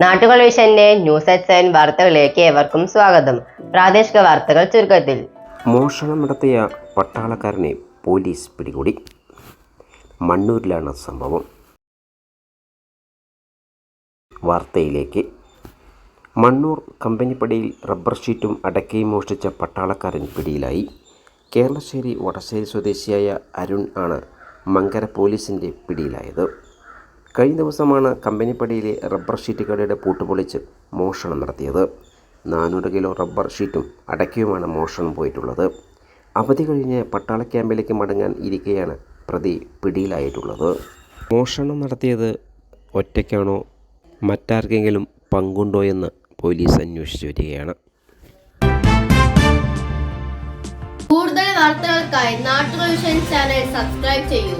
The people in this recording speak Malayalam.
നാട്ടുകൾ വിഷന്റെ ന്യൂസ് അറ്റ് സെവൻ വാർത്തകളിലേക്ക് ഏവർക്കും സ്വാഗതം. പ്രാദേശിക വാർത്തകൾ ചുരുക്കത്തിൽ. മോഷണം നടത്തിയ പട്ടാളക്കാരനെ പോലീസ് പിടികൂടി. മണ്ണൂരിലാണ് സംഭവം. വാർത്തയിലേക്ക്. മണ്ണൂർ കമ്പനിപ്പടിയിൽ റബ്ബർ ഷീറ്റും അടക്കയും മോഷ്ടിച്ച പട്ടാളക്കാരൻ പിടിയിലായി. കേരളശ്ശേരി വടശ്ശേരി സ്വദേശിയായ അരുൺ ആണ് മങ്കര പോലീസിന്റെ പിടിയിലായത്. കഴിഞ്ഞ ദിവസമാണ് കമ്പനിപ്പടിയിലെ റബ്ബർ ഷീറ്റ് കടയുടെ പൂട്ടുപൊളിച്ച് മോഷണം നടത്തിയത്. നാനൂറ് കിലോ റബ്ബർ ഷീറ്റും അടയ്ക്കയുമാണ് മോഷണം പോയിട്ടുള്ളത്. അവധി കഴിഞ്ഞ് പട്ടാള ക്യാമ്പിലേക്ക് മടങ്ങാൻ ഇരിക്കെയാണ് പ്രതി പിടിയിലായിട്ടുള്ളത്. മോഷണം നടത്തിയത് ഒറ്റയ്ക്കാണോ? മറ്റാർക്കെങ്കിലും പങ്കുണ്ടോ എന്ന് പോലീസ് അന്വേഷിച്ചു വരികയാണ്. കൂടുതൽ വാർത്തകൾക്കായി നാട്ടുകൾ ചാനൽ സബ്സ്ക്രൈബ് ചെയ്യൂ.